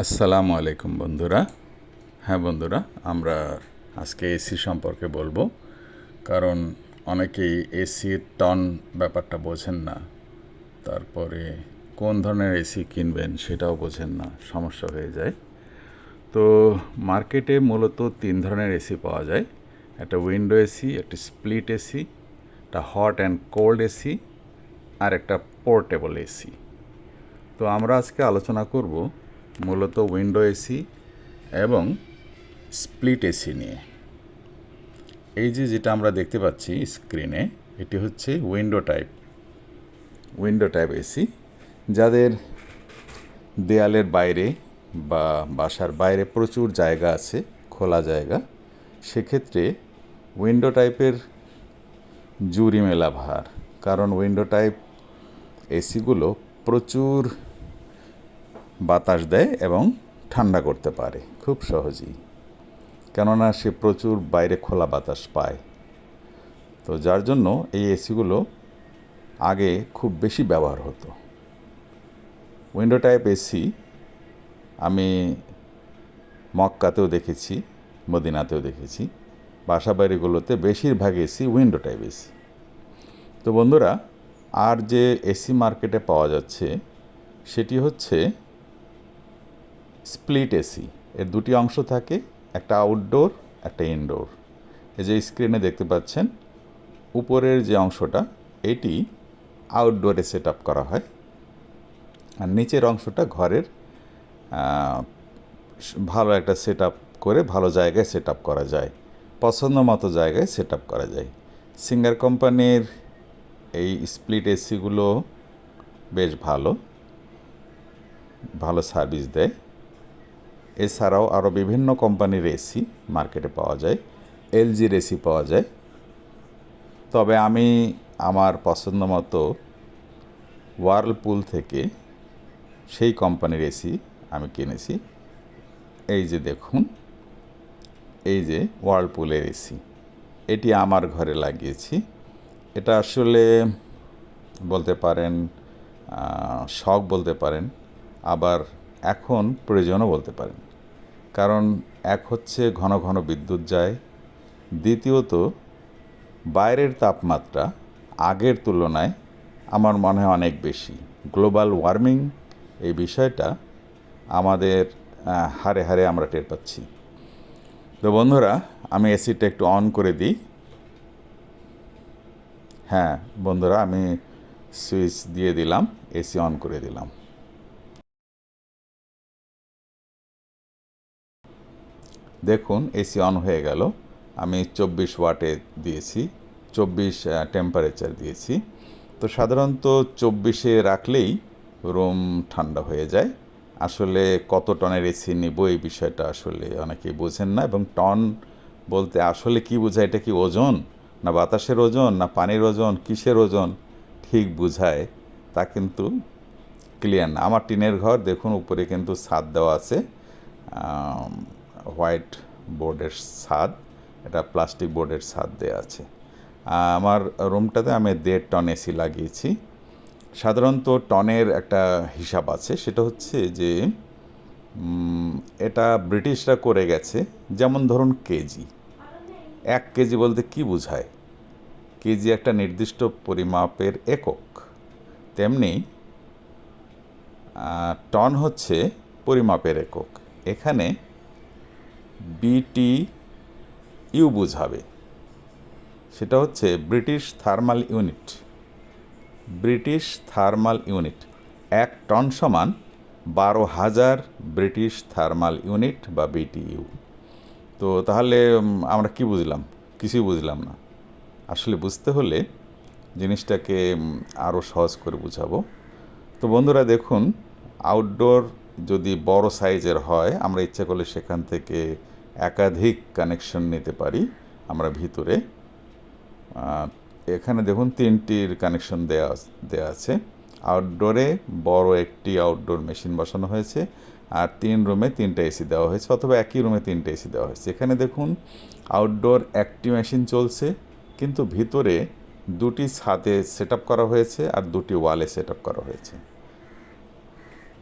আসসালামু আলাইকুম বন্ধুরা। হ্যাঁ বন্ধুরা, আমরা আজকে এসি সম্পর্কে বলব। কারণ অনেকেই এসির টন ব্যাপারটা বোঝেন না। তারপরে কোন ধরনের এসি কিনবেন সেটাও বোঝেন না, সমস্যা হয়ে যায়। তো মার্কেটে মূলত তিন ধরনের এসি পাওয়া যায়। একটা উইন্ডো এসি একটা স্প্লিট এসি একটা হট অ্যান্ড কোল্ড এসি আর একটা পোর্টেবল এসি তো আমরা আজকে আলোচনা করব মূলত উইন্ডো এসি এবং স্প্লিট এসি নিয়ে। এই যে যেটা আমরা দেখতে পাচ্ছি স্ক্রিনে, এটি হচ্ছে window type window type AC. যাদের দেয়ালের বাইরে বা বাসার বাইরে প্রচুর জায়গা আছে, খোলা জায়গা, সেক্ষেত্রে উইন্ডো টাইপের জুরি মেলা ভার। কারণ উইন্ডো টাইপ এসিগুলো প্রচুর বাতাস দেয় এবং ঠান্ডা করতে পারে। খুব সহজেই। কেননা সে প্রচুর বাইরে খোলা বাতাস পায়। তো যার জন্য এই এসিগুলো আগে খুব বেশি ব্যবহার হতো। উইন্ডো টাইপ এসি আমি মক্কাতেও দেখেছি, মদিনাতেও দেখেছি। বাসা বাড়িগুলোতে বেশিরভাগ এসি উইন্ডো টাইপ এসি। তো বন্ধুরা, আর যে এসি মার্কেটে পাওয়া যাচ্ছে, সেটি হচ্ছে স্প্লিট এসি। এর দুটি অংশ থাকে, একটা আউটডোর একটা ইনডোর এই যে স্ক্রিনে দেখতে পাচ্ছেন, উপরের যে অংশটা, এটি আউটডোরে সেট আপ করা হয়। আর নিচের অংশটা ঘরের ভালো একটা সেট আপ করে ভালো জায়গায় সেট আপ করা যায়, পছন্দ মতো জায়গায় সেট আপ করা যায়। সিঙ্গার কোম্পানির এই স্প্লিট এসিগুলো বেশ ভালো ভালো সার্ভিস দেয়। এছাড়াও আরও বিভিন্ন কোম্পানির এসি মার্কেটে পাওয়া যায় এলজির এসি পাওয়া যায়। তবে আমি আমার পছন্দ মতো ওয়ার্লপুল থেকে সেই কোম্পানির এসি আমি কিনেছি। এই যে দেখুন, এই যে ওয়ার্লপুলের এসি এটি আমার ঘরে লাগিয়েছি। এটা আসলে বলতে পারেন শখ বলতে পারেন, আবার এখন প্রয়োজনও বলতে পারেন। কারণ এক হচ্ছে ঘন ঘন বিদ্যুৎ যায়, দ্বিতীয়ত বাইরের তাপমাত্রা আগের তুলনায় আমার মনে হয় অনেক বেশি। গ্লোবাল ওয়ার্মিং এই বিষয়টা আমাদের হারে হারে আমরা টের পাচ্ছি। তো বন্ধুরা, আমি এসিটা একটু অন করে দিই। হ্যাঁ বন্ধুরা, আমি সুইচ দিয়ে দিলাম, এসি অন করে দিলাম। দেখুন এসি অন হয়ে গেল। আমি চব্বিশ ওয়াটে দিয়েছি, চব্বিশ টেম্পারেচার দিয়েছি। তো সাধারণত চব্বিশে রাখলেই রুম ঠান্ডা হয়ে যায়। আসলে কত টনের এসি নিব এই বিষয়টা আসলে অনেকেই বোঝেন না এবং টন বলতে আসলে কি বোঝায়, এটা কি ওজন? না বাতাসের ওজন, না পানির ওজন, কিসের ওজন? ঠিক বোঝায়, তা কিন্তু ক্লিয়ার না। আমার টিনের ঘর, দেখুন, উপরে কিন্তু ছাদ দেওয়া আছে। হোয়াইট বোর্ডের ছাদ, এটা প্লাস্টিক বোর্ডের ছাদ দেওয়া আছে। আমার রুমটাতে আমি দেড় টন এসি লাগিয়েছি। সাধারণত টনের একটা হিসাব আছে, সেটা হচ্ছে যে এটা ব্রিটিশরা করে গেছে, যেমন ধরুন কেজি। এক কেজি বলতে কি বোঝায়? কেজি একটা নির্দিষ্ট পরিমাপের একক। তেমনি টন হচ্ছে পরিমাপের একক। এখানে বিটি ইউ বুঝাবে। সেটা হচ্ছে British thermal unit British thermal unit এক টন সমান বারো হাজার ব্রিটিশ থার্মাল ইউনিট বা বিটিইউ তো তাহলে আমরা কি বুঝলাম? কিছুই বুঝলাম না। আসলে বুঝতে হলে জিনিসটাকে আরও সহজ করে বুঝাবো। তো বন্ধুরা, দেখুন আউটডোর যদি বড় সাইজের হয়, আমরা ইচ্ছা করলে সেখান থেকে একাধিক কানেকশন নিতে পারি আমরা ভিতরে। এখানে দেখুন তিনটির কানেকশন দেওয়া দেওয়া আছে। আউটডোরে বড় একটি আউটডোর মেশিন বসানো হয়েছে আর তিন রুমে তিনটা এসি দেওয়া হয়েছে অথবা একই রুমে তিনটে এসি দেওয়া হয়েছে। এখানে দেখুন আউটডোর একটি মেশিন চলছে কিন্তু ভিতরে দুটি ছাদে সেট করা হয়েছে আর দুটি ওয়ালে সেট করা হয়েছে।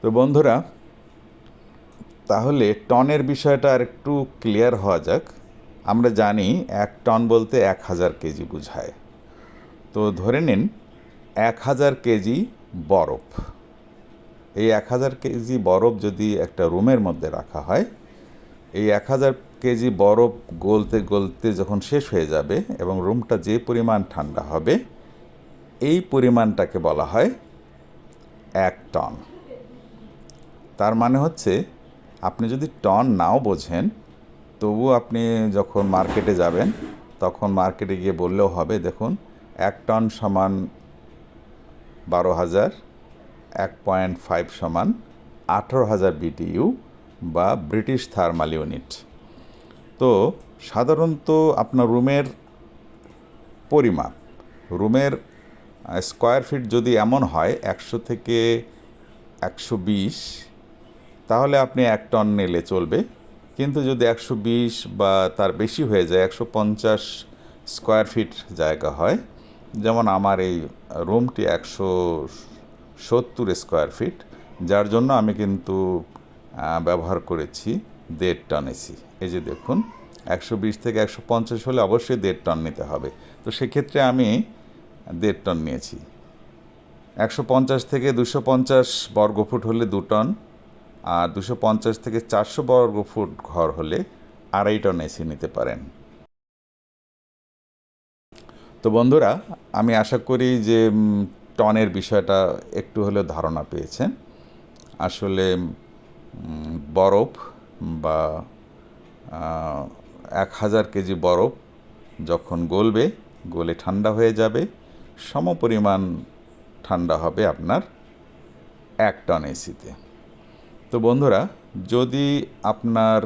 তো বন্ধুরা তাহলে টনের বিষয়টা আর একটু ক্লিয়ার হওয়া যাক। আমরা জানি এক টন বলতে এক হাজার কেজি বোঝায়। তো ধরে নিন, এক হাজার কেজি বরফ। এই এক হাজার কেজি বরফ যদি একটা রুমের মধ্যে রাখা হয়, এই এক হাজার কেজি বরফ গলতে গলতে যখন শেষ হয়ে যাবে এবং রুমটা যে পরিমাণ ঠান্ডা হবে, এই পরিমাণটাকে বলা হয় এক টন। তার মানে হচ্ছে আপনি যদি টন নাও বোঝেন তবু আপনি যখন মার্কেটে যাবেন, তখন মার্কেটে গিয়ে বললেও হবে, দেখুন, এক টন সমান বারো হাজার, এক পয়েন্ট ফাইভ সমান আঠেরো হাজার বিটিইউ বা ব্রিটিশ থার্মাল ইউনিট। তো সাধারণত আপনার রুমের পরিমাপ, রুমের স্কোয়ার ফিট যদি এমন হয়, একশো থেকে একশো বিশ তাহলে আপনি এক টন নিলে চলবে। কিন্তু যদি একশো বিশ বা তার বেশি হয়ে যায়, একশো পঞ্চাশ স্কোয়ার ফিট জায়গা হয়, যেমন আমার এই রুমটি একশো সত্তর স্কোয়ার ফিট, যার জন্য আমি কিন্তু ব্যবহার করেছি দেড় টন এসি এই যে দেখুন, একশো বিশ থেকে একশো পঞ্চাশ হলে অবশ্যই দেড় টন নিতে হবে। তো সেক্ষেত্রে আমি দেড় টন নিয়েছি। একশো পঞ্চাশ থেকে দুশো পঞ্চাশ বর্গফুট হলে দু টন আর দুশো পঞ্চাশ থেকে চারশো বর্গ ফুট ঘর হলে আড়াই টন এসি নিতে পারেন। তো বন্ধুরা, আমি আশা করি যে টনের বিষয়টা একটু হলেও ধারণা পেয়েছেন। আসলে বরফ বা এক হাজার কেজি বরফ যখন গলবে, গলে ঠান্ডা হয়ে যাবে সম পরিমাণ ঠান্ডা হবে আপনার এক টন এসিতে তো বন্ধুরা, যদি আপনার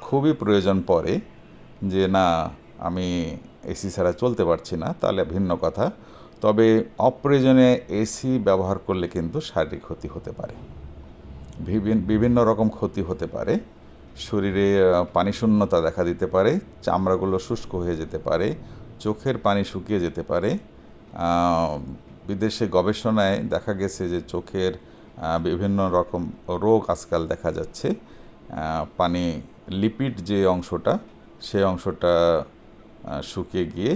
খুবই প্রয়োজন পড়ে যে না, আমি এসি ছাড়া চলতে পারছি না, তাহলে ভিন্ন কথা। তবে অপ্রয়োজনে এসি ব্যবহার করলে কিন্তু শারীরিক ক্ষতি হতে পারে। বিভিন্ন রকম ক্ষতি হতে পারে। শরীরে পানি শূন্যতা দেখা দিতে পারে, চামড়াগুলো শুষ্ক হয়ে যেতে পারে, চোখের পানি শুকিয়ে যেতে পারে। বিদেশে গবেষণায় দেখা গেছে যে চোখের বিভিন্ন রকম রোগ আজকাল দেখা যাচ্ছে। পানি লিপিড যে অংশটা, সে অংশটা শুকিয়ে গিয়ে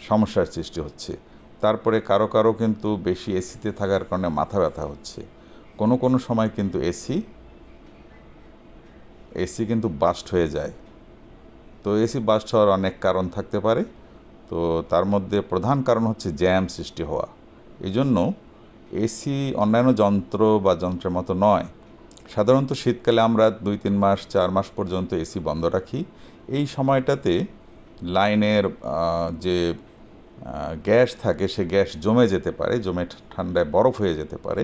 সমস্যার সৃষ্টি হচ্ছে। তারপরে কারও কারও কিন্তু বেশি এসিতে থাকার কারণে মাথা ব্যথা হচ্ছে। কোনো কোনো সময় কিন্তু এসি এসি কিন্তু বাস্ট হয়ে যায়। তো এসি বাস্ট হওয়ার অনেক কারণ থাকতে পারে। তো তার মধ্যে প্রধান কারণ হচ্ছে জ্যাম সৃষ্টি হওয়া। এই জন্য এসি অন্যান্য যন্ত্র বা যন্ত্রের মতো নয়। সাধারণত শীতকালে আমরা দুই, তিন মাস, চার মাস পর্যন্ত এসি বন্ধ রাখি। এই সময়টাতে লাইনের যে গ্যাস থাকে, সে গ্যাস জমে যেতে পারে, জমে ঠান্ডায় বরফ হয়ে যেতে পারে।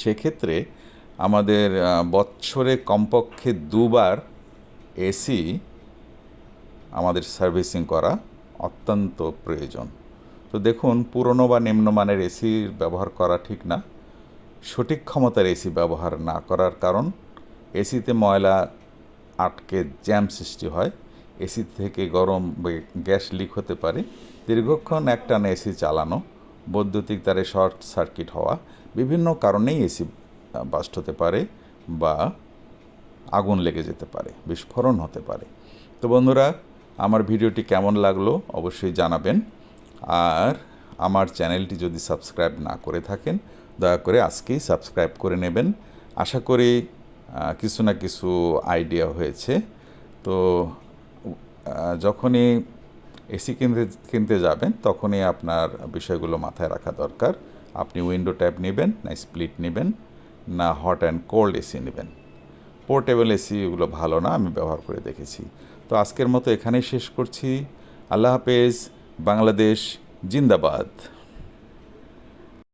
সেক্ষেত্রে আমাদের বৎসরে কমপক্ষে দুবার এসি আমাদের সার্ভিসিং করা অত্যন্ত প্রয়োজন। তো দেখুন, পুরনো বা নিম্নমানের এসি ব্যবহার করা ঠিক না। সঠিক ক্ষমতার এসি ব্যবহার না করার কারণ এসিতে ময়লা আটকে জ্যাম সৃষ্টি হয়। এসি থেকে গরম গ্যাস লিক হতে পারে। দীর্ঘক্ষণ একটানা এসি চালানো, বৈদ্যুতিক তারে শর্ট সার্কিট হওয়া, বিভিন্ন কারণেই এসি বাস্ট হতে পারে বা আগুন লেগে যেতে পারে, বিস্ফোরণ হতে পারে। তো বন্ধুরা, আমার ভিডিওটি কেমন লাগল অবশ্যই জানাবেন। আর আমার চ্যানেলটি যদি সাবস্ক্রাইব না করে থাকেন, দয়া করে আজকেই সাবস্ক্রাইব করে নেবেন। আশা করি কিছু না কিছু আইডিয়া হয়েছে। তো যখনই এসি কিনতে কিনতে যাবেন, তখনই আপনার বিষয়গুলো মাথায় রাখা দরকার। আপনি উইন্ডো ট্যাব নেবেন, না স্প্লিট নেবেন, না হট অ্যান্ড কোল্ড এসি নেবেন। পোর্টেবল এসি এগুলো ভালো না, আমি ব্যবহার করে দেখেছি। তো আজকের মতো এখানেই শেষ করছি। আল্লাহ হাফেজ। বাংলাদেশ জিন্দাবাদ।